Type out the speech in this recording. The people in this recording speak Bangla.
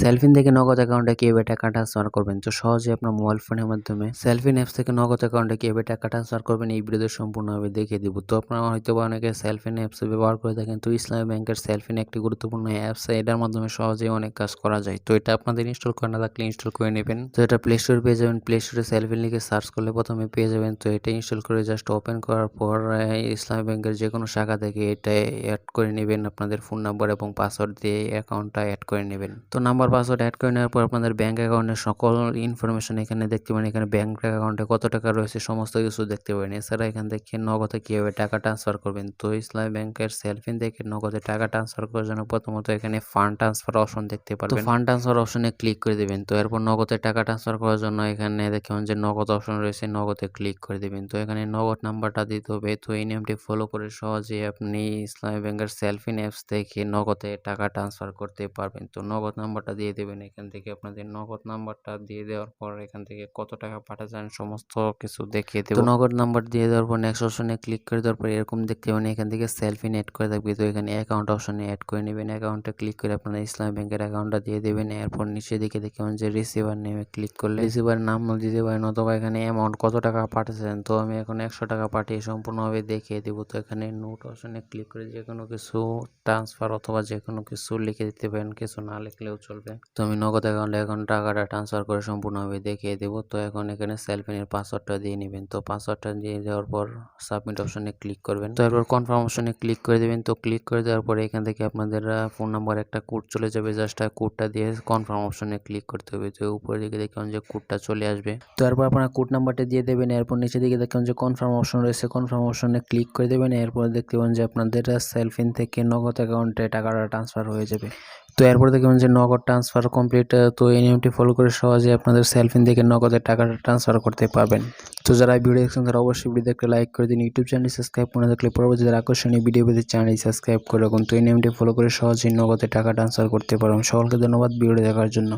সেলফিন থেকে নগদ অ্যাকাউন্টে কীভাবে টাকা ট্রান্সফার করবেন? তো সহজে আপনার মোবাইল ফোনের মাধ্যমে সেলফিন অ্যাপস থেকে নগদ অ্যাকাউন্টে কীভাবে টাকা ট্রান্সফার করবেন এই ভিডিওতে সম্পূর্ণভাবে দেখিয়ে দিব। তো আপনারা হয়তো বা অনেকে সেলফিন অ্যাপস ব্যবহার করে থাকেন, তো ইসলামী ব্যাংকের সেলফিন একটি গুরুত্বপূর্ণ অ্যাপস এটার মাধ্যমে সহজেই অনেক কাজ করা যায়। তো এটা আপনাদের ইনস্টল করে না থাকলে ইনস্টল করে নেবেন। তো এটা প্লে স্টোরে পেয়ে যাবেন। প্লে স্টোরে সেলফিন লিখে সার্চ করলে প্রথমে পেয়ে যাবেন। তো এটা ইনস্টল করে জাস্ট ওপেন করার পর ইসলামী ব্যাংকের যে কোনো শাখা থেকে এটা অ্যাড করে নেবেন আপনাদের ফোন নাম্বার এবং পাসওয়ার্ড দিয়ে অ্যাকাউন্টটা অ্যাড করে নেবেন। তো নাম্বার পাসওয়ার্ড অ্যাড করে নেওয়ার পর আপনাদের ব্যাঙ্ক অ্যাকাউন্টের সকল ইনফরমেশন এখানে দেখতে পারেন। এখানে ব্যাঙ্ক অ্যাকাউন্টে কত টাকা রয়েছে সমস্ত কিছু দেখতে পারেন। এছাড়া এখান থেকে নগদে কীভাবে টাকা ট্রান্সফার করবেন? তো ইসলামী ব্যাংকের সেলফিন থেকে নগদে টাকা ট্রান্সফার করার জন্য প্রথমত এখানে ফান্ড ট্রান্সফার অপশন দেখতে পারবেন। ফান্ড ট্রান্সফার অপশনে ক্লিক করে দেবেন। তো এরপর নগদে টাকা ট্রান্সফার করার জন্য এখানে দেখুন যে নগদ অপশন রয়েছে নগদে ক্লিক করে দেবেন। তো এখানে নগদ নাম্বারটা দিতে হবে। তো এই নিয়মটি ফলো করে সহজে আপনি ইসলামী ব্যাংকের সেলফিন অ্যাপস থেকে নগদে টাকা ট্রান্সফার করতে পারবেন। তো নগদ নাম্বারটা দিয়ে দেবেন। এখান থেকে আপনাদের নগদ নাম্বারটা দিয়ে দেওয়ার পর এখান থেকে কত টাকা পাঠাচ্ছেন সমস্ত কিছু দেখিয়ে দেবো। নগদ নাম্বার দিয়ে দেওয়ার পর নেক্সট অপশনে ক্লিক করে দেওয়ার পর এরকম দেখতে পাবেন এখান থেকে সেলফি অ্যাড করে থাকবে। তো এখানে অ্যাকাউন্ট অপশনে অ্যাড করে নেবেন। অ্যাকাউন্টে ক্লিক করে আপনারা ইসলামী ব্যাংকের অ্যাকাউন্টটা দিয়ে দেবেন। এরপর নিচে দিকে দেখবেন যে রিসিভার নেমে ক্লিক করলে রিসিভার নাম দিতে পারেন অথবা এখানে অ্যামাউন্ট কত টাকা পাঠাচ্ছেন। তো আমি এখন একশো টাকা পাঠিয়ে সম্পূর্ণভাবে দেখিয়ে দেবো। তো এখানে নোট অপশনে ক্লিক করে যে কোনো কিছু ট্রান্সফার অথবা যে কোনো কিছু লিখে দিতে পারেন। কিছু না লিখলেও চলবে। তো আমি নগদ অ্যাকাউন্টে এখন টাকাটা ট্রান্সফার করে সম্পূর্ণভাবে দেখিয়ে দেবো। তো এখন এখানে সেলফিনের পাসওয়ার্ডটা দিয়ে নেবেন। তো পাসওয়ার্ডটা দিয়ে দেওয়ার পর সাবমিট অপশনে ক্লিক করবেন। তো এরপর কনফার্ম অপশনে ক্লিক করে দেবেন। তো ক্লিক করে দেওয়ার পরে এখান থেকে আপনাদের ফোন নাম্বার একটা কোড চলে যাবে। জাস্ট কোডটা দিয়ে কনফার্ম অপশনে ক্লিক করতে হবে। তো উপরের দিকে দেখুন যে কোডটা চলে আসবে। তো এরপর আপনারা কোড নাম্বারটা দিয়ে দেবেন। এরপর নিচের দিকে দেখুন যে কনফার্ম অপশন রয়েছে। কনফার্ম অপশনে ক্লিক করে দেবেন। এরপর দেখতে পাবেন যে আপনাদের সেলফিন থেকে নগদ অ্যাকাউন্টে টাকাটা ট্রান্সফার হয়ে যাবে। তো এরপর দেখবেন যে নগদ ট্রান্সফার কমপ্লিট তো এই নিয়মটি ফলো করে সহজে আপনাদের সেলফিন থেকে নগদে টাকাটা ট্রান্সফার করতে পারবেন। তো যারা ভিডিও দেখছেন, তারা অবশ্যই ভিডিও দেখতে লাইক করে দিন। ইউটিউব চ্যানেল সাবস্ক্রাইব করে থাকলে যারা আকর্ষণীয় ভিডিও পেতে চ্যানেল সাবস্ক্রাইব করে রাখুন। তো এই নিয়মটি ফলো করে সহজেই নগদে টাকা ট্রান্সফার করতে পারবেন। সকলকে ধন্যবাদ ভিডিও দেখার জন্য।